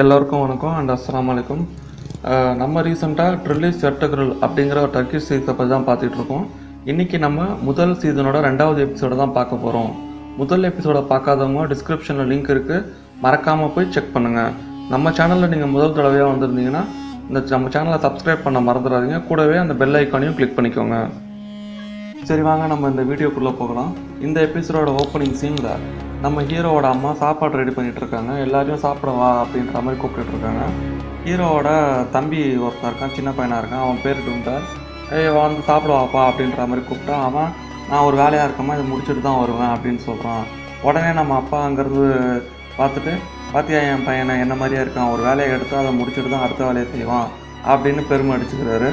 எல்லோருக்கும் வணக்கம் அண்ட் அஸ்லாம் வலைக்கும் நம்ம ரீசெண்டாக ட்ரில்லிஸ் செர்டகிரில் அப்படிங்கிற ஒரு டர்க்கிஷ் சீரிஸை பற்றி தான் பார்த்துட்டு இருக்கோம். இன்றைக்கி நம்ம முதல் சீசனோட ரெண்டாவது எபிசோடை தான் பார்க்க போகிறோம் முதல் எபிசோடை பார்க்காதவங்க டிஸ்கிரிப்ஷனில் லிங்க் இருக்குது மறக்காமல் போய் செக் பண்ணுங்கள் நம்ம சேனலில் நீங்கள் முதல் தடவையாக வந்திருந்தீங்கன்னா இந்த நம்ம சேனலை சப்ஸ்கிரைப் பண்ண மறந்துடாதீங்க. கூடவே அந்த பெல் ஐக்கானையும் கிளிக் பண்ணிக்கோங்க. சரி வாங்க நம்ம இந்த வீடியோக்குள்ளே போகலாம். இந்த எபிசோடோட ஓப்பனிங் சீனில் நம்ம ஹீரோவோட அம்மா சாப்பாடு ரெடி பண்ணிகிட்டு இருக்காங்க. எல்லாரையும் சாப்பிட வா அப்படின்ற மாதிரி கூப்பிட்டுட்டு இருக்காங்க. ஹீரோவோட தம்பி ஒருத்தன் இருக்கான் சின்ன பையனாக இருக்கான். அவன் பேர் டுண்டர் ஏய் வந்து சாப்பிட வாப்பா அப்படின்ற மாதிரி கூப்பிட்டா அவன் நான் ஒரு வேலையாக இருக்கமா இதை முடிச்சுட்டு தான் வருவேன் அப்படின்னு சொல்கிறான் உடனே நம்ம அப்பா அங்கேருந்து பார்த்துட்டு பார்த்தியா என் பையனை என்ன மாதிரியா இருக்கான்? ஒரு வேலையை எடுத்து அதை முடிச்சுட்டு தான் அடுத்த வேலையை செய்வான் அப்படின்னு பெருமை அடிச்சுக்கிறாரு.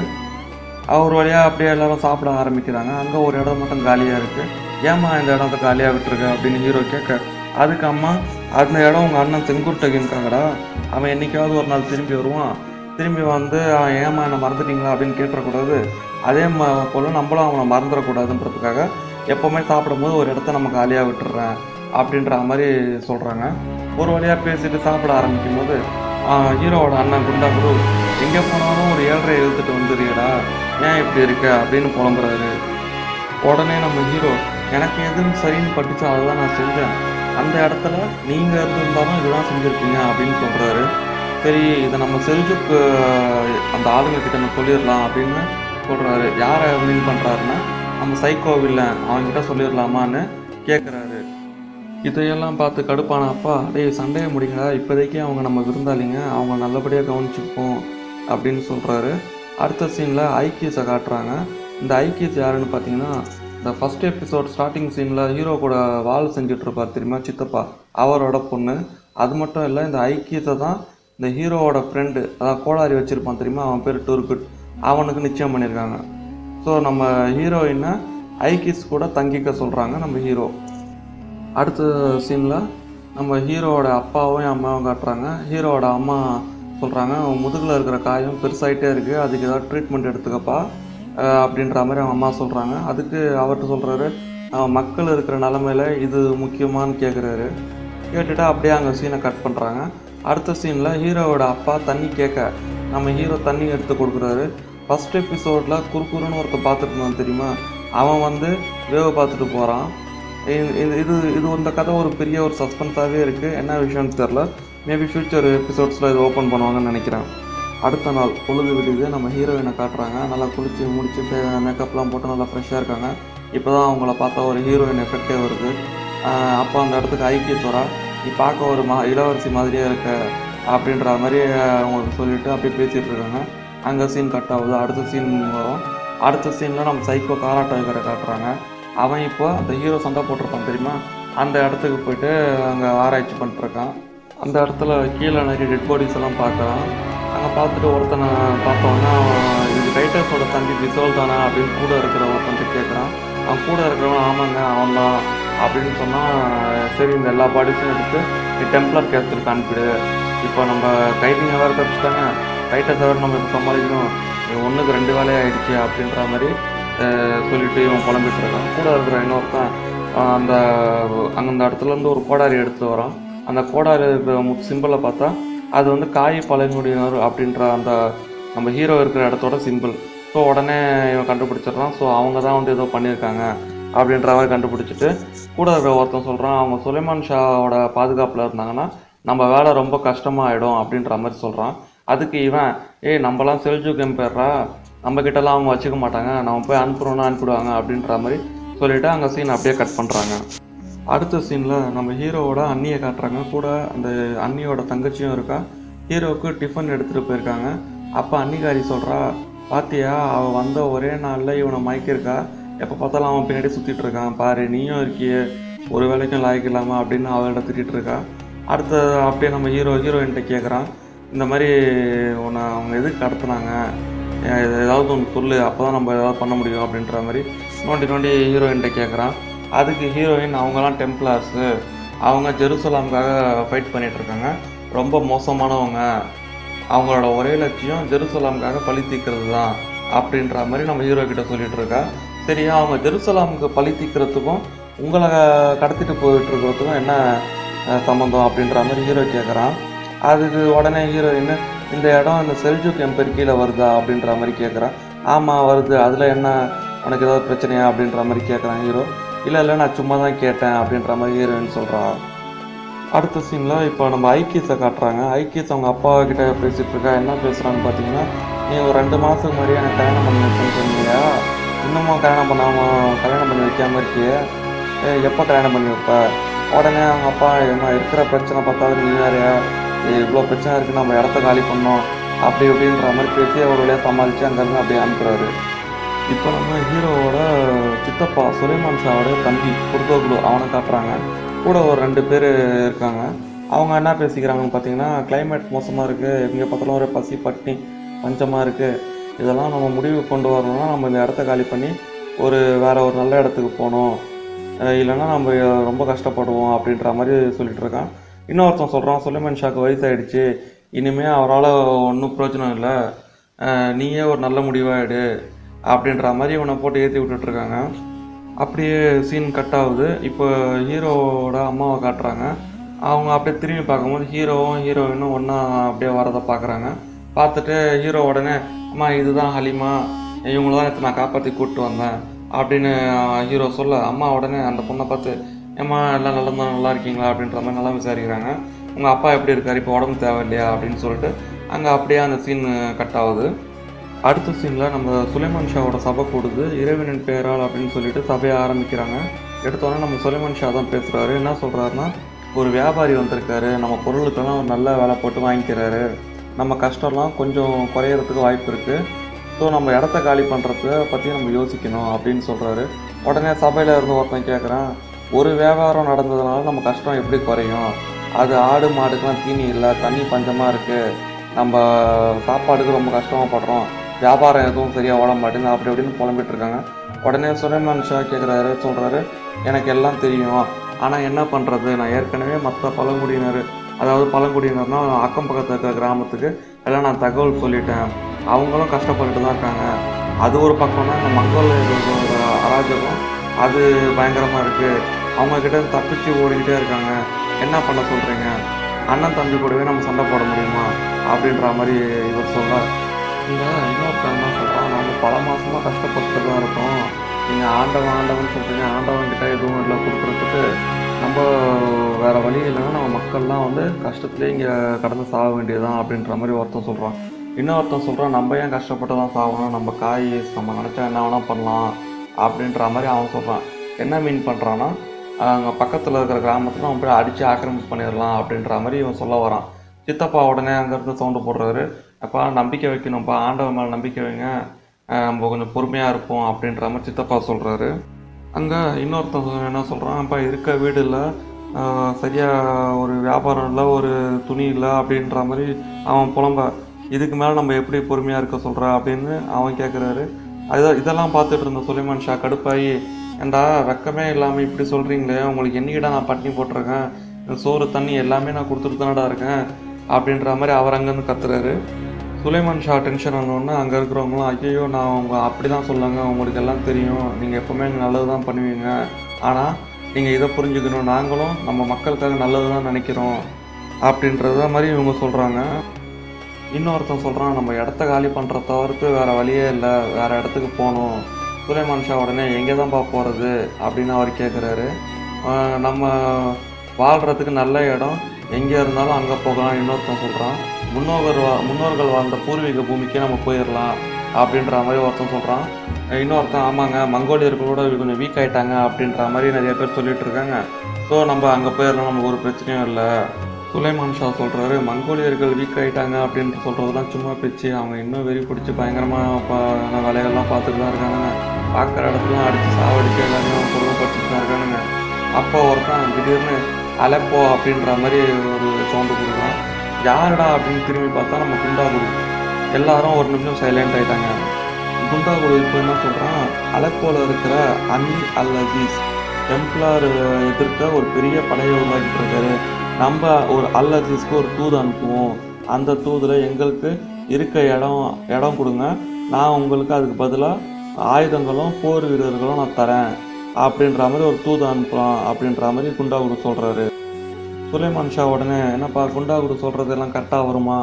அவர் வழியாக அப்படியே எல்லாரும் சாப்பிட ஆரம்பிக்கிறாங்க. அங்கே ஒரு இடம் மட்டும் காலியாக இருக்குது ஏம்மா இந்த இடத்த காலியாக விட்டுருக்க அப்படின்னு ஹீரோ கேட்க அதுக்கு அம்மா அந்த இடம் உங்கள் அண்ணன் செங்குட்டகின்காங்கடா அவன் என்னைக்காவது ஒரு நாள் திரும்பி வருவான். திரும்பி வந்து அவன் ஏம்மா என்னை மறந்துட்டீங்களா? அப்படின்னு கேட்டுறக்கூடாது. அதே ம போல் நம்மளும் அவனை மறந்துடக்கூடாதுன்றதுக்காக எப்போவுமே சாப்பிடும்போது ஒரு இடத்த நம்ம காலியாக விட்டுறேன் அப்படின்ற மாதிரி சொல்கிறாங்க ஒரு வழியாக பேசிட்டு சாப்பிட ஆரம்பிக்கும் போது ஹீரோவோட அண்ணன் குண்டா குரு எங்கே போனாலும் ஒரு ஏழரை எழுத்துட்டு வந்துடுறியடா ஏன் இப்படி இருக்க அப்படின்னு புலம்புறாரு. உடனே நம்ம ஹீரோ எனக்கு எதுவும் சரின்னு பட்டுச்சோ அதை தான் நான் செஞ்சேன். அந்த இடத்துல நீங்கள் இருந்திருந்தாலும் இதுதான் செஞ்சுருப்பீங்க அப்படின்னு சொல்கிறாரு சரி இதை நம்ம செல்ஜுக்கு அந்த ஆளுங்கக்கிட்ட நம்ம சொல்லிடலாம் அப்படின்னு சொல்கிறாரு யாரை மீன் பண்ணுறாருன்னா நம்ம சைக்கோவில் அவங்ககிட்ட சொல்லிடலாமான்னு கேட்குறாரு இதையெல்லாம் பார்த்து கடுப்பான அப்பா டேய் சண்டையை முடிங்கடா இப்போதைக்கு அவங்க நம்ம விருந்தாளிங்க. அவங்க நல்லபடியாக கவனிச்சுப்போம் அப்படின்னு சொல்கிறாரு அடுத்த சீனில் ஐக்கியஸை காட்டுறாங்க. இந்த ஐக்கியஸ் யாருன்னு பார்த்தீங்கன்னா இந்த ஃபஸ்ட் எபிசோட் ஸ்டார்டிங் சீனில் ஹீரோ கூட வால் செஞ்சுட்டு இருப்பார் தெரியுமா சித்தப்பா? அவரோட பொண்ணு. அது மட்டும் இல்லை இந்த ஐக்கியத்தை தான் இந்த ஹீரோவோட ஃப்ரெண்டு அதான் கோளாரி வச்சுருப்பான் தெரியுமா அவன் பேர் டூர்குட். அவனுக்கு நிச்சயம் பண்ணியிருக்காங்க. ஸோ நம்ம ஹீரோயினை ஐக்கிஸ் கூட தங்கிக்க சொல்கிறாங்க நம்ம ஹீரோ அடுத்த சீனில் நம்ம ஹீரோவோட அப்பாவும் அம்மாவும் காட்டுறாங்க. ஹீரோவோட அம்மா சொல்கிறாங்க அவன் முதுகில் இருக்கிற காயம் பெருசாயிட்டே இருக்குது அதுக்கு ஏதாவது ட்ரீட்மெண்ட் எடுத்துக்கப்பா. அப்படின்ற மாதிரி அவங்க அம்மா சொல்கிறாங்க அதுக்கு அவர்கிட்ட சொல்கிறாரு மக்கள் இருக்கிற நிலமையில இது முக்கியமான்னு கேட்குறாரு கேட்டுட்டு அப்படியே அங்கே சீனை கட் பண்ணுறாங்க அடுத்த சீனில் ஹீரோவோட அப்பா தண்ணி கேட்க நம்ம ஹீரோ தண்ணி எடுத்து கொடுக்குறாரு. ஃபஸ்ட் எபிசோடில் குறுக்குறுன்னு ஒருத்தர் பார்த்துட்டு தெரியுமா? அவன் வந்து வேவை பார்த்துட்டு போகிறான் இது இது இது இது இந்த கதை ஒரு பெரிய ஒரு சஸ்பென்ஸாகவே இருக்குது என்ன விஷயம்னு தெரில மேபி ஃப்யூச்சர் எபிசோட்ஸில் இது ஓப்பன் பண்ணுவாங்கன்னு நினைக்கிறேன். அடுத்த நாள் பொழுது விடுது நம்ம ஹீரோயினை காட்டுறாங்க. நல்லா குளிச்சு முடிச்சு மேக்கப்லாம் போட்டு நல்லா ஃப்ரெஷ்ஷாக இருக்காங்க. இப்போ தான் அவங்கள பார்த்தா ஒரு ஹீரோயின் எஃபெக்டே வருது. அப்போ அந்த இடத்துக்கு ஐக்கிய சொல்கிறா நீ பார்க்க ஒரு மா இளவரசி மாதிரியே இருக்க அப்படின்ற மாதிரி அவங்களுக்கு சொல்லிட்டு அப்படியே பேசிகிட்டு இருக்காங்க. அங்கே சீன் கட் ஆகுது அடுத்த சீன் வரும். அடுத்த சீனில் நம்ம சைக்கோ காராட்ட காட்டுறாங்க. அவன் இப்போ அந்த ஹீரோ சண்டை போட்டிருப்பான் தெரியுமா? அந்த இடத்துக்கு போயிட்டு அங்கே ஆராய்ச்சி பண்ணிட்டுருக்கான் அந்த இடத்துல கீழே நிறைய டெட் பாடிஸ் எல்லாம் பார்க்குறான் அங்கே பார்த்துட்டு ஒருத்தனை பார்த்தோன்னா இது ரைட்டர்ஸோட தம்பி விசோல் தானே அப்படின்னு கூட இருக்கிற ஒருத்தன்ட்டு கேட்குறான் அவன் கூட இருக்கிறவன் ஆமாங்க அவன் தான் அப்படின்னு சொன்னால் சரி இந்த எல்லா பாடிஸும் எடுத்து நீ டெம்ப்ளர் கேஸ்டருக்கு அனுப்பிடு. இப்போ நம்ம கைட்டிங் வேறு தப்பிச்சிட்டாங்க ரைட்டர்ஸ் தவிர நம்ம இப்போ சமாளிக்கணும். ஒன்றுக்கு ரெண்டு வேலையாயிடுச்சு அப்படின்ற மாதிரி சொல்லிட்டு இவன் புலம்பிட்டு இருக்கான். கூட இருக்கிற இன்னொருத்தன் அந்த அங்கே அந்த இடத்துலேருந்து ஒரு கோடாரி எடுத்து வரான். அந்த கோடாரி இருக்கிற சிம்பிளை பார்த்தா அது வந்து காய் பழங்குடியினர் அப்படின்ற அந்த நம்ம ஹீரோ இருக்கிற இடத்தோட சிம்பிள் ஸோ உடனே இவன் கண்டுபிடிச்சிடுறான். ஸோ அவங்க தான் வந்து ஏதோ பண்ணியிருக்காங்க அப்படின்ற மாதிரி கண்டுபிடிச்சிட்டு கூட இருக்கிற ஒருத்தன் சொல்கிறான் அவங்க சுலைமான் ஷாவோட பாதுகாப்பில் இருந்தாங்கன்னா நம்ம வேலை ரொம்ப கஷ்டமாயிடும் அப்படின்ற மாதிரி சொல்கிறான் அதுக்கு இவன் ஏய் நம்மலாம் செல்ஜூக் எம்பேர்ரா? நம்ம கிட்டலாம் அவங்க வச்சுக்க மாட்டாங்க. நம்ம போய் அனுப்புகிறோன்னா அனுப்பிடுவாங்க அப்படின்ற மாதிரி சொல்லிவிட்டு அங்கே சீன் அப்படியே கட் பண்ணுறாங்க அடுத்த சீனில் நம்ம ஹீரோவோட அண்ணியை காட்டுறாங்க. கூட அந்த அண்ணியோட தங்கச்சியும் இருக்கா. ஹீரோவுக்கு டிஃபன் எடுத்துகிட்டு போயிருக்காங்க. அப்போ அன்னிகாரி சொல்கிறா பாத்தியா அவள் வந்த ஒரே நாளில் இவனை மயக்கிருக்கா எப்போ பார்த்தாலும் அவன் பின்னாடி சுற்றிட்டு இருக்கான். பாரு நீயும் இருக்கியே. ஒரு வேலைக்கும் லாய்க்கு இல்லாமல் அப்படின்னு அவள்கிட்ட திட்டிகிட்டு இருக்கா. அடுத்த அப்படியே நம்ம ஹீரோ ஹீரோயின்கிட்ட கேட்குறான் இந்த மாதிரி உன்னை அவங்க எதுக்கு கடத்துனாங்க? ஏதாவது ஒன்று சொல்லு. அப்போ தான் நம்ம ஏதாவது பண்ண முடியும் அப்படின்ற மாதிரி நோண்டி நோண்டி ஹீரோயின்கிட்ட கேட்குறான் அதுக்கு ஹீரோயின் அவங்கலாம் டெம்ப்ளார்ஸு அவங்க ஜெருசலாமுக்காக ஃபைட் பண்ணிகிட்ருக்காங்க இருக்காங்க ரொம்ப மோசமானவங்க. அவங்களோட ஒரே லட்சியம் ஜெருசலாமுக்காக பழி தீர்க்கிறது தான் அப்படின்ற மாதிரி நம்ம ஹீரோ கிட்ட சொல்லிட்டு இருக்கா சரியா அவங்க ஜெருசலாமுக்கு பழி தீர்க்கிறதுக்கும் உங்களை கடத்திட்டு போயிட்டு இருக்கிறதுக்கும் என்ன சம்மந்தம் அப்படின்ற மாதிரி ஹீரோ கேட்குறான் அதுக்கு உடனே ஹீரோயின் இந்த இடம் இந்த செல்ஜுக் எம்பர் கீழே வருதா அப்படின்ற மாதிரி கேட்குறான் ஆமாம் வருது. அதில் என்ன உனக்கு ஏதாவது பிரச்சனையா அப்படின்ற மாதிரி கேட்குறான் ஹீரோ இல்லை இல்லை நான் சும்மா தான் கேட்டேன் அப்படின்ற மாதிரி ஹீரோயின் சொல்கிறான் அடுத்த சீனில் இப்போ நம்ம ஐக்கியத்தை காட்டுறாங்க. ஐக்கியத்தை அவங்க அப்பா கிட்ட பேசிகிட்டு இருக்கா என்ன பேசுகிறான்னு பார்த்தீங்கன்னா நீ ஒரு ரெண்டு மாதத்துக்கு முன்னாடியே எனக்கு கல்யாணம் பண்ணி வைக்கணும்னு சொன்னியா இன்னமும் கல்யாணம் பண்ணாமல் கல்யாணம் பண்ணி வைக்காமல் இருக்கியே? எப்போ கல்யாணம் பண்ணி வைப்ப? உடனே அவங்க அப்பா என்ன இருக்கிற பிரச்சனை பார்த்தாலும் நீ வேறையா இவ்வளோ பிரச்சனை இருக்குது நம்ம இடத்த காலி பண்ணோம் அப்படி இப்படின்ற மாதிரி பேசி அவர் வழியாக சமாளித்து அங்கேருந்து அப்படியே அனுப்புகிறாரு இப்போ நம்ம ஹீரோவோட சித்தப்பா சுலைமான் ஷாவோட தம்பி குர்தோகுலு அவனை காட்டுறாங்க. கூட ஒரு ரெண்டு பேர் இருக்காங்க. அவங்க என்ன பேசிக்கிறாங்கன்னு பார்த்தீங்கன்னா கிளைமேட் மோசமாக இருக்குது எங்கே பார்த்தாலும் ஒரு பசி பட்டினி பஞ்சமாக இருக்குது இதெல்லாம் நம்ம முடிவு கொண்டு வரணும்னா நம்ம இந்த இடத்த காலி பண்ணி ஒரு வேற ஒரு நல்ல இடத்துக்கு போகணும். இல்லைன்னா நம்ம ரொம்ப கஷ்டப்படுவோம் அப்படின்ற மாதிரி சொல்லிகிட்டு இருக்கான். இன்னொருத்தன் சொல்கிறான் சுலைமான் ஷாக்கு வயசாகிடுச்சு இனிமேல் அவரால் ஒன்றும் பிரயோஜனம் இல்லை. நீயே ஒரு நல்ல முடிவாகிடு அப்படின்ற மாதிரி இவனை போட்டு ஏற்றி விட்டுட்ருக்காங்க. அப்படியே சீன் கட் ஆகுது. இப்போ ஹீரோவோட அம்மாவை காட்டுறாங்க. அவங்க அப்படியே திரும்பி பார்க்கும்போது ஹீரோவும் ஹீரோயினும் ஒன்றா அப்படியே வரதை பார்க்குறாங்க. பார்த்துட்டு ஹீரோ உடனே அம்மா இதுதான் ஹலிமா. இவங்கள தான் நேற்று நான் காப்பாற்றி கூப்பிட்டு வந்தேன். அப்படின்னு ஹீரோ சொல்ல அம்மா உடனே அந்த பொண்ணை பார்த்து ஏம்மா எல்லாம் நல்லா தான் நல்லா இருக்கீங்களா? அப்படின்ற மாதிரி நல்லா விசாரிக்கிறாங்க. உங்கள் அப்பா எப்படி இருக்கார்? இப்போ உடம்பு தேவையில்லையா? அப்படின்னு சொல்லிட்டு அங்கே அப்படியே அந்த சீன் கட் ஆகுது. அடுத்த சீனில் நம்ம சுலைமான் ஷாவோட சபை கூடுது இறைவனின் பெயரால் அப்படின்னு சொல்லிட்டு சபையை ஆரம்பிக்கிறாங்க. எடுத்தோடனே நம்ம சுலைமான் ஷா தான் பேசுகிறாரு என்ன சொல்கிறாருன்னா ஒரு வியாபாரி வந்திருக்காரு. நம்ம பொருளுக்கெல்லாம் ஒரு நல்ல வேலை போட்டு வாங்கிக்கிறாரு. நம்ம கஷ்டம்லாம் கொஞ்சம் குறையறதுக்கு வாய்ப்பு இருக்குது ஸோ நம்ம இடத்த காலி பண்ணுறத பற்றி நம்ம யோசிக்கணும் அப்படின்னு சொல்கிறாரு உடனே சபையில் இருந்து ஒருத்தன் கேட்குறான் ஒரு வியாபாரம் நடந்ததுனால நம்ம கஷ்டம் எப்படி குறையும்? அது ஆடு மாடுக்கெலாம் தீனி இல்லை தண்ணி பஞ்சமாக இருக்குது நம்ம சாப்பாடுக்கு ரொம்ப கஷ்டமாக படுறோம். வியாபாரம் எதுவும் சரியாக ஓட மாட்டேங்குது. அப்படி இப்படின்னு புலம்பிட்டு இருக்காங்க உடனே சுரேமன் ஷா கேட்குறாரு சொல்கிறாரு எனக்கு எல்லாம் தெரியும். ஆனால் என்ன பண்ணுறது நான் ஏற்கனவே மற்ற பழங்குடியினர் அதாவது பழங்குடியினர்னால் அக்கம் பக்கத்தில் இருக்கிற கிராமத்துக்கு எல்லாம் நான் தகவல் சொல்லிட்டேன். அவங்களும் கஷ்டப்பட்டுட்டு தான் இருக்காங்க. அது ஒரு பக்கம்னா இந்த மங்கள அராஜகம் அது பயங்கரமாக இருக்குது அவங்கக்கிட்ட தப்பிச்சு ஓடிக்கிட்டே இருக்காங்க. என்ன பண்ண சொல்கிறீங்க அண்ணன் தம்பி கூடவே நம்ம சண்டை போட முடியுமா? அப்படின்ற மாதிரி இவர் சொல்ல இந்த இன்னொருத்தன் என்ன சொல்கிறான் நம்ம பல மாதமாக கஷ்டப்பட்டு தான் இருக்கோம். நீங்கள் ஆண்டவன் ஆண்டவன் சொல்கிறீங்க ஆண்டவன் கிட்டே எதுவும் இல்லை கொடுக்குறதுக்கு. நம்ம வேறு வழி இல்லைன்னா நம்ம மக்கள்லாம் வந்து கஷ்டத்துலேயே இங்கே கடந்து சாக வேண்டியதுதான் அப்படின்ற மாதிரி ஒருத்தன் சொல்கிறான் இன்னொருத்தன் சொல்கிறான் நம்ம ஏன் கஷ்டப்பட்டு தான் சாகணும்? நம்ம காய் நம்ம நினச்சா என்ன வேணால் பண்ணலாம் அப்படின்ற மாதிரி அவன் சொல்கிறான் என்ன மீன் பண்ணுறான்னா அங்கே பக்கத்தில் இருக்கிற கிராமத்தில் அவன் போய் அடித்து ஆக்கிரமிப்பு பண்ணிடலாம் அப்படின்ற மாதிரி இவன் சொல்ல வரான். சித்தப்பா உடனே அங்கேருந்து சவுண்டு போடுறாரு. அப்பா நம்பிக்கை வைக்கணும்ப்பா ஆண்டவன் மேலே நம்பிக்கை வைங்க. நம்ம கொஞ்சம் பொறுமையாக இருப்போம் அப்படின்ற மாதிரி சித்தப்பா சொல்கிறாரு அங்கே இன்னொருத்தன் என்ன சொல்கிறான் அப்பா இருக்க வீடு இல்லை. சரியாக ஒரு வியாபாரம் இல்லை ஒரு துணி இல்லை அப்படின்ற மாதிரி அவன் புலம்ப இதுக்கு மேலே நம்ம எப்படி பொறுமையாக இருக்க சொல்கிற அப்படின்னு அவன் கேட்குறாரு அதான் இதெல்லாம் பார்த்துட்டு இருந்த சுலைமான் ஷா கடுப்பாகி ஏண்டா வெக்கமே இல்லாமல் இப்படி சொல்கிறீங்களே உங்களுக்கு என்னைக்கிடா நான் பட்டினி போட்டிருக்கேன்? சோறு தண்ணி எல்லாமே நான் கொடுத்துட்டு தானடா இருக்கேன்? அப்படின்ற மாதிரி அவர் அங்கேருந்து கத்துறாரு. சுலைமான் ஷா டென்ஷன் ஆனோடனே அங்கே இருக்கிறவங்களாம் ஐயோ நான் அவங்க அப்படி தான் சொல்லுங்க உங்களுக்கு எல்லாம் தெரியும். நீங்கள் எப்போவுமே நல்லது தான் பண்ணுவீங்க. ஆனால் நீங்கள் இதை புரிஞ்சுக்கணும். நாங்களும் நம்ம மக்களுக்காக நல்லது தான் நினைக்கிறோம். அப்படின்றத மாதிரி இவங்க சொல்கிறாங்க இன்னொருத்தன் சொல்கிறான் நம்ம இடத்த காலி பண்ணுற தவிர்த்து வேறு வழியே இல்லை. வேறு இடத்துக்கு போகணும். சுலைமான் ஷா உடனே எங்கே தான்ப்பா போகிறது அப்படின்னு அவர் கேட்குறாரு நம்ம வாழ்கிறதுக்கு நல்ல இடம். எங்கே இருந்தாலும் அங்கே போகலாம் இன்னொருத்தன் சொல்கிறான் முன்னோர்கள் வா முன்னோர்கள் வாழ்ந்த பூர்வீக பூமிக்கே நம்ம போயிடலாம் அப்படின்ற மாதிரி ஒருத்தன் சொல்கிறான் இன்னொருத்தன் ஆமாங்க மங்கோலியர்களோட கொஞ்சம் வீக் ஆகிட்டாங்க அப்படின்ற மாதிரி நிறைய பேர் சொல்லிட்டு இருக்காங்க. ஸோ நம்ம அங்கே போயிடலாம் நமக்கு ஒரு பிரச்சனையும் இல்லை. சுலைமான் ஷா சொல்கிறாரு மங்கோலியர்கள் வீக் ஆகிட்டாங்க அப்படின்னு சொல்கிறதெல்லாம் சும்மா பேச்சு. அவங்க இன்னும் வெறி பிடிச்சி பயங்கரமாக வேலைகள்லாம் பார்த்துட்டு தான் இருக்காங்க. பார்க்குற இடத்துலாம் அடித்து சாவடிச்சு அவங்க கொடுமைப்படுத்திட்டு தான் இருக்கானுங்க. அப்போ ஒருத்தன் திடீர்னு அலப்போ அப்படின்ற மாதிரி ஒரு சவுண்டு கொடுக்குறான் யாரடா அப்படின்னு திரும்பி பார்த்தா நம்ம குண்டாகுடி எல்லாரும் ஒரு நிமிஷம் சைலண்ட் ஆயிட்டாங்க. குண்டாகுடி இப்போ என்ன சொல்கிறான் அலப்போல இருக்கிற அமீர் அல் அசீஸ் டெம்ப்ளார் எதிர்க்க ஒரு பெரிய படையை உருவாக்கிட்டு இருக்காரு. நம்ம ஒரு அல் அசீஸ்க்கு ஒரு தூது அனுப்புவோம். அந்த தூதில் எங்களுக்கு இருக்க இடம் இடம் கொடுங்க. நான் உங்களுக்கு அதுக்கு பதிலாக ஆயுதங்களும் போர் வீரர்களும் நான் தரேன். அப்படின்ற மாதிரி ஒரு தூது அனுப்பலாம் அப்படின்ற மாதிரி குண்டாகுரு சொல்கிறாரு சுலைமான் ஷா உடனே என்னப்பா குண்டா குரு சொல்கிறதெல்லாம் கரெக்டாக வருமா?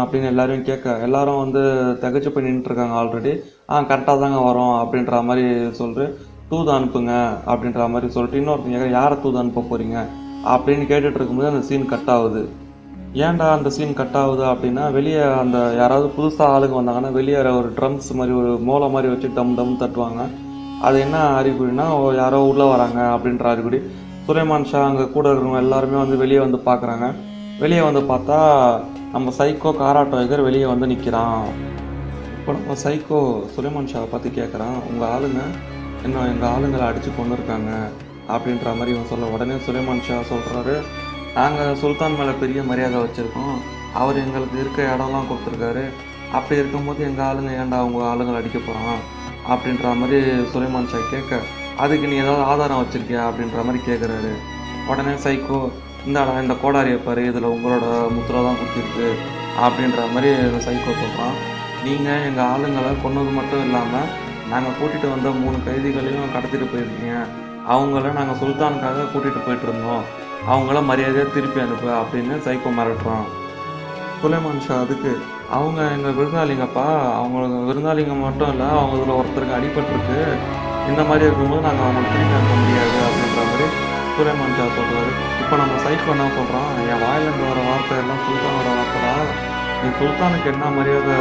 அப்படின்னு எல்லாரையும் கேட்க எல்லாரும் வந்து திகச்சு போய் நின்றுட்டுருக்காங்க ஆல்ரெடி ஆ கரெக்டாக தாங்க வரும் அப்படின்ற மாதிரி சொல்லிட்டு தூது அனுப்புங்க அப்படின்ற மாதிரி சொல்லிட்டு இன்னொருத்தங்க கேட்க யாரை தூது அனுப்ப போகிறீங்க அப்படின்னு கேட்டுட்டு இருக்கும்போது அந்த சீன் கட் ஆகுது. ஏன்டா அந்த சீன் கட் ஆகுது அப்படின்னா வெளியே அந்த யாராவது புதுசாக ஆளுங்க வந்தாங்கன்னா வெளியே ஒரு ட்ரம்ஸ் மாதிரி ஒரு மோளை மாதிரி வச்சு டம் டம் தட்டுவாங்க. அது என்ன அறிகுறினா ஓ, யாரோ உள்ளே வராங்க அப்படின்ற அறிகுறி. சுலைமான் ஷா அங்கே கூட இருக்கிறவங்க எல்லாருமே வந்து வெளியே வந்து பார்க்குறாங்க. வெளியே வந்து பார்த்தா நம்ம சைக்கோ காராட்டோ எகர் வெளியே வந்து நிற்கிறான் இப்போ நம்ம சைக்கோ சுலைமான் ஷாவை பார்த்து கேட்குறான் உங்கள் ஆளுங்க இன்னும் எங்கள் ஆளுங்களை அடித்து கொண்டு இருக்காங்க அப்படின்ற மாதிரி இவன் சொல்ல உடனே சுலைமான் ஷா சொல்கிறாரு நாங்கள் சுல்தான் மேலே பெரிய மரியாதை வச்சுருக்கோம். அவர் எங்களுக்கு இருக்க இடம்லாம் கொடுத்துருக்காரு. அப்படி இருக்கும்போது எங்கள் ஆளுங்க ஏன்டா அவங்க ஆளுங்களை அடிக்க போகிறான் அப்படின்ற மாதிரி சுலைமான் ஷா கேட்க அதுக்கு நீ ஏதாவது ஆதாரம் வச்சுருக்கியா அப்படின்ற மாதிரி கேட்குறாரு உடனே சைக்கோ இந்தாடா இந்த கோடாரியை பாரு இதில் உங்களோட முத்திரை தான் கொடுத்துருக்கு அப்படின்ற மாதிரி சைக்கோ சொல்கிறான் நீங்கள் எங்கள் ஆளுங்களை கொன்னது மட்டும் இல்லாமல் நாங்கள் கூட்டிகிட்டு வந்த மூணு கைதிகளையும் கடத்திட்டு போயிருக்கீங்க. அவங்கள நாங்கள் சுல்தானுக்காக கூட்டிகிட்டு போயிட்டு இருந்தோம். அவங்கள மரியாதையாக திருப்பி அனுப்பு அப்படின்னு சைக்கோ மிரட்டுறான். சுலைமான் ஷா அதுக்கு அவங்க எங்கள் விருந்தாளிங்கப்பா அவங்க விருந்தாளிங்க மட்டும் இல்லை அவங்க இதில் ஒருத்தருக்கு அடிபட்டிருக்கு. இந்த மாதிரி இருக்கும்போது நாங்கள் அவங்களை திருப்பி அனுப்ப முடியாது அப்படின்ற மாதிரி சுரேமான் சார் சொல்கிறாரு இப்போ நம்ம சைக்கோ என்ன சொல்கிறோம் என் வாயிலிருந்து வர வார்த்தை எல்லாம் சுல்தானோட வார்த்தைடா. நீ சுல்தானுக்கு என்ன மரியாதை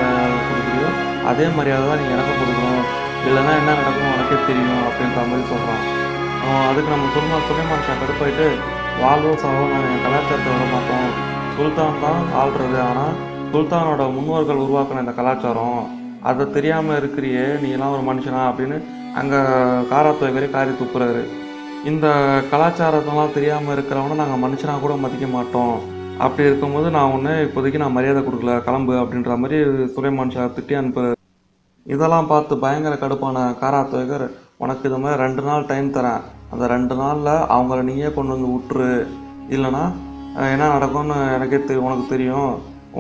கொடுக்குறியோ அதே மரியாதை தான் நீ எனக்கு கொடுக்கணும். இல்லைன்னா என்ன நடக்கும் உனக்கே தெரியும் அப்படின்ற மாதிரி சொல்கிறான் அதுக்கு நம்ம சுல்மா சுரேமான் சார் கடுப்பாயிட்டு வாழ்வோ சாவோ நான் என் கலாச்சாரத்தை விட மாட்டோம். சுல்தான் தான் ஆள்றது ஆனால் சுல்தானோட முன்னோர்கள் உருவாக்கின இந்த கலாச்சாரம். அதை தெரியாமல் இருக்கிறியே நீ எல்லாம் ஒரு மனுஷனா அப்படின்னு அங்கே காரா துவைக்கிற காரி துப்புறாரு. இந்த கலாச்சாரத்தெல்லாம் தெரியாமல் இருக்கிறவன நாங்கள் மனுஷனாக கூட மதிக்க மாட்டோம். அப்படி இருக்கும்போது நான் ஒன்று இப்போதைக்கு நான் மரியாதை கொடுக்கல கிளம்பு அப்படின்ற மாதிரி சுலைமான் ஷா திட்டி அனுப்புறாரு. இதெல்லாம் பார்த்து பயங்கர கடுப்பான காரா துவைக்கர் உனக்கு இது மாதிரி ரெண்டு நாள் டைம் தரேன். அந்த ரெண்டு நாளில் அவங்கள நீயே கொண்டு வந்து விட்டுரு. இல்லைன்னா என்ன நடக்கும்னு எனக்கே தெரி உனக்கு தெரியும்.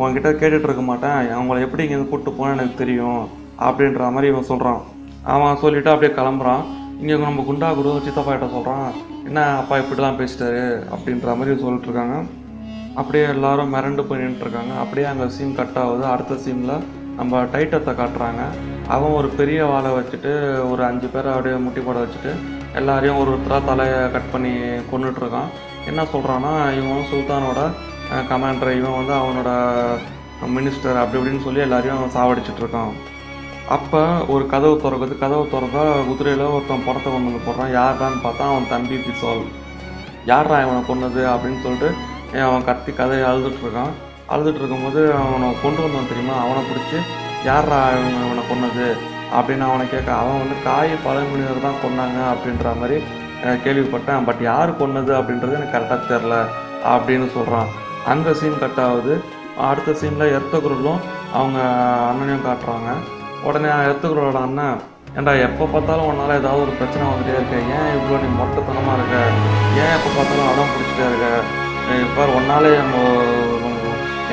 உன்கிட்ட கேட்டுட்டு இருக்க மாட்டேன். அவங்கள எப்படி இங்கேருந்து கூப்பிட்டு போனேன்னு எனக்கு தெரியும். அப்படின்ற மாதிரி இவன் சொல்கிறான் அவன் சொல்லிவிட்டு அப்படியே கிளம்புறான். இங்கே நம்ம குண்டா குரு சித்தப்பா கிட்ட சொல்கிறான் என்ன அப்பா இப்படிலாம் பேசிட்டாரு? அப்படின்ற மாதிரி சொல்லிட்டு இருக்காங்க. அப்படியே எல்லாரும் மிரண்டு போய் நின்றுட்டுருக்காங்க அப்படியே அங்கே சீன் கட் ஆகுது. அடுத்த சீனில் நம்ம டைட்டத்தை காட்டுறாங்க. அவன் ஒரு பெரிய வாளை வச்சுட்டு ஒரு அஞ்சு பேரை அப்படியே முட்டி போட வச்சுட்டு எல்லாரையும் ஒரு ஒருத்தராக தலையை கட் பண்ணி கொண்டுட்ருக்கான் என்ன சொல்கிறான்னா இவன் சுல்தானோட கமாண்டர் இவன் வந்து அவனோட மினிஸ்டர் அப்படி இப்படின்னு சொல்லி எல்லாரையும் சாவடிச்சிட்டு இருக்கான். அப்போ ஒரு கதவு திறக்குது கதவு திறந்தா குதிரையில் ஒருத்தன் படத்தை கொண்டு வந்து போடுறான். யாருடான்னு பார்த்தா அவன் தம்பி பிசால். யாரா இவனை கொன்னது அப்படின்னு சொல்லிட்டு அவன் கத்தி கதையை அழுதுட்ருக்கான் அழுதுட்டு இருக்கும்போது அவனை கொண்டு வந்தவன் தெரியுமா? அவனை பிடிச்சி யாரா இவன் இவனை கொன்னது? அப்படின்னு அவனை கேட்க அவன் வந்து காய் பழங்குடியினர் தான் கொன்னாங்க அப்படின்ற மாதிரி கேள்விப்பட்டேன். பட் யார் கொன்னது அப்படின்றது எனக்கு கரெக்டாக தெரில அப்படின்னு சொல்கிறான் அந்த சீன் கட் ஆகுது. அடுத்த சீனில் எர்த்தகுரலும் அவங்க அண்ணனையும் காட்டுறாங்க. உடனே எர்த்தகுரலோட அண்ணா ஏன்டா எப்போ பார்த்தாலும் உன்னால் ஏதாவது ஒரு பிரச்சனை வந்துட்டே இருக்க? ஏன் இவ்வளோ நீ மொட்டத்தனமாக இருக்க? ஏன் எப்போ பார்த்தாலும் அடம் பிடிச்சிட்டே இருக்க? இப்போ ஒன்னாலே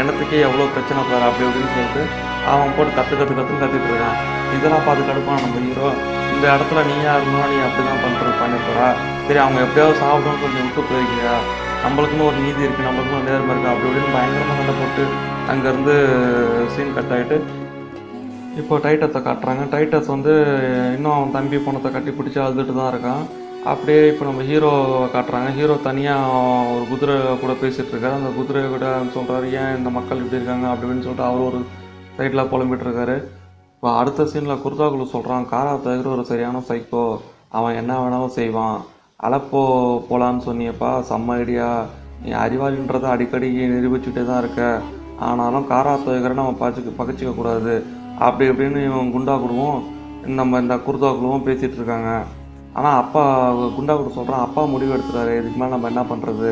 எண்ணத்துக்கே எவ்வளோ பிரச்சனை பாரு அப்படி அப்படின்னு சொல்லிட்டு அவன் போட்டு கற்று கற்று கற்றுன்னு கத்திட்டு இருக்கான். இதெல்லாம் பார்த்து கடுப்பான் நம்ம ஹீரோ இந்த இடத்துல நீயா இருந்தா நீ அப்படி தான் பண்ணுற பண்ணிருப்பா சரி அவங்க எப்படியாவது சாப்பிடணும்னு கொஞ்சம் விட்டு போயிருக்கியா? நம்மளுக்குன்னு ஒரு நீதி இருக்குது நம்மளுக்குன்னு ஒரு நேர்மை இருக்குது அப்படி இப்படின்னு பயங்கரமாக சண்டை போட்டு அங்கேருந்து சீன் கட் ஆகிட்டு இப்போ டைட்டஸை காட்டுறாங்க. டைட்டஸ் வந்து இன்னும் அவன் தம்பி பொண்ணத்தை கட்டி பிடிச்சி அழுதுட்டு தான் இருக்கான். அப்படியே இப்போ நம்ம ஹீரோவை காட்டுறாங்க. ஹீரோ தனியாக ஒரு குதிரை கூட பேசிகிட்டு இருக்காரு. அந்த குதிரை கூட சொல்கிறாரு ஏன் இந்த மக்கள் இப்படி இருக்காங்க? அப்படின்னு சொல்லிட்டு அவர் ஒரு சைடில் புலம்பிட்டு இருக்காரு. இப்போ அடுத்த சீனில் குர்தாகுலு சொல்கிறான் காரா தகர் ஒரு சரியான சைக்கோ அவன் என்ன வேணாலும் செய்வான். அலப்போ போகலான்னு சொன்னியப்பா. செம்ம ஐடியா நீ அறிவாளின்றதை அடிக்கடி நிரூபிச்சுட்டே தான் இருக்க. ஆனாலும் காரா தகரை நம்ம பச்சுக்க பகச்சிக்க கூடாது. அப்படி இப்படின்னு இவன் குண்டா குடுவும். நம்ம இந்த குர்தா குழுவும் பேசிகிட்டு இருக்காங்க. ஆனால் அப்பா குண்டா கூட சொல்கிறான் அப்பா முடிவு எடுத்துறாரு இதுக்கு மேலே நம்ம என்ன பண்ணுறது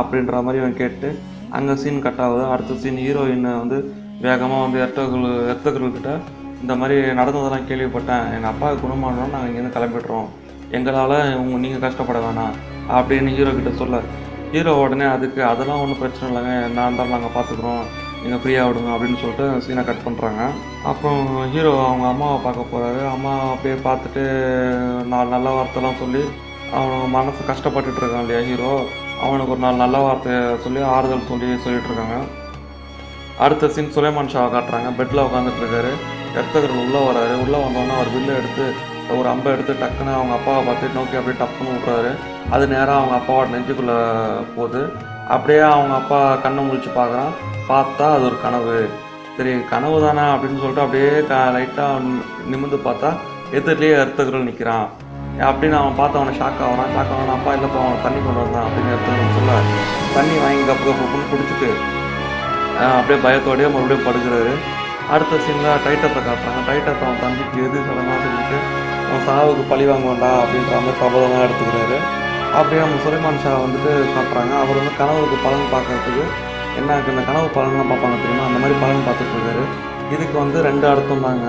அப்படின்ற மாதிரி இவன் கேட்டு அங்கே சீன் கட் ஆகுது. அடுத்த சீன் ஹீரோயினை வந்து வேகமாக வந்து எர்த்தகுல் எர்த்தகுல்கிட்ட இந்த மாதிரி நடந்ததெல்லாம் கேள்விப்பட்டேன். எங்கள் அப்பா குணமானோம் நாங்கள் இங்கேருந்து கிளம்பிடுறோம் எங்களால் உங்க நீங்கள் கஷ்டப்பட வேணாம் அப்படின்னு ஹீரோ கிட்ட சொல்ல. ஹீரோ உடனே அதுக்கு அதெல்லாம் ஒன்றும் பிரச்சனை இல்லைங்க. என்ன இருந்தாலும் நாங்கள் பார்த்துக்குறோம் நீங்கள் ஃப்ரீயாக விடுங்க அப்படின்னு சொல்லிட்டு சீனை கட் பண்ணுறாங்க அப்புறம் ஹீரோ அவங்க அம்மாவை பார்க்க போகிறாரு அம்மா அப்படியே பார்த்துட்டு நாலு நல்ல வார்த்தைலாம் சொல்லி அவன் மனசு கஷ்டப்பட்டுட்டு இருக்கான் இல்லையா ஹீரோ அவனுக்கு ஒரு நாலு நல்ல வார்த்தையை சொல்லி ஆறுதல் சொல்லி சொல்லிட்டு இருக்காங்க. அடுத்த சீன் சுலைமான் ஷாவை காட்டுறாங்க. பெட்டில் உட்காந்துட்டு இருக்காரு. ரத்தகர்கள் உள்ளே வராரு. உள்ளே வந்தோடனே அவர் வில்லு எடுத்து ஒரு அம்பை எடுத்து டக்குன்னு அவங்க அப்பாவை பார்த்து நோக்கி அப்படியே டப்புன்னு விட்றாரு அது நேராக அவங்க அப்பாவோட நெஞ்சுக்குள்ளே போகுது. அப்படியே அவங்க அப்பா கண்ணை முழிச்சு பார்க்குறான். பார்த்தா அது ஒரு கனவு. சரி கனவு தானா அப்படின்னு சொல்லிட்டு அப்படியே க லைட்டாக நிமிர்ந்து பார்த்தா எதிர்லேயே அர்த்தகர்கள் நிற்கிறான் அப்படின்னு அவன் பார்த்து அவனை ஷாக் ஆகிறான். ஷாக் ஆகிறான். அப்பா இல்லைப்பா அவனை தண்ணி கொண்டு வந்தான் அப்படின்னு எடுத்து சொல்ல தண்ணி வாங்கி கப்பு கப்புன்னு குடிச்சிட்டு அப்படியே பயத்தோடயே மறுபடியும் படுக்கிறாரு. அடுத்த சீனில் டைட்டத்தை காட்டுறாங்க. டைட்டத்தை அவன் தம்பிக்கு எது சடங்காக சொல்லிட்டு அவன் சாவுக்கு பழி வாங்குவான்டா அப்படின்ற மாதிரி சபதமாக எடுத்துக்கிறாரு. அப்படியே நம்ம சுலைமான் ஷா வந்துட்டு காட்டுறாங்க அவர் வந்து கனவுக்கு பலன் பார்க்கறதுக்கு என்ன இந்த கனவு பலன்லாம் பார்ப்பாங்க தெரியுமா? அந்த மாதிரி பலன் பார்த்துட்டு இருக்காரு. இதுக்கு வந்து ரெண்டு அர்த்தம் தாங்க.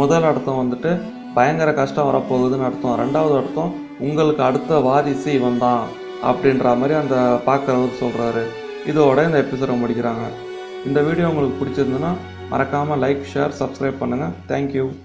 முதல் அர்த்தம் வந்துட்டு பயங்கர கஷ்டம் வரப்போகுதுன்னு அர்த்தம். ரெண்டாவது அர்த்தம் உங்களுக்கு அடுத்த வாரிசு இவன் தான் அப்படின்ற மாதிரி அந்த பார்க்குறவர் சொல்கிறாரு இதோட இந்த எபிசோடை முடிக்கிறாங்க. இந்த வீடியோ உங்களுக்கு பிடிச்சிருந்துன்னா மறக்காமல் லைக் ஷேர் சப்ஸ்கிரைப் பண்ணுங்கள் தேங்க்யூ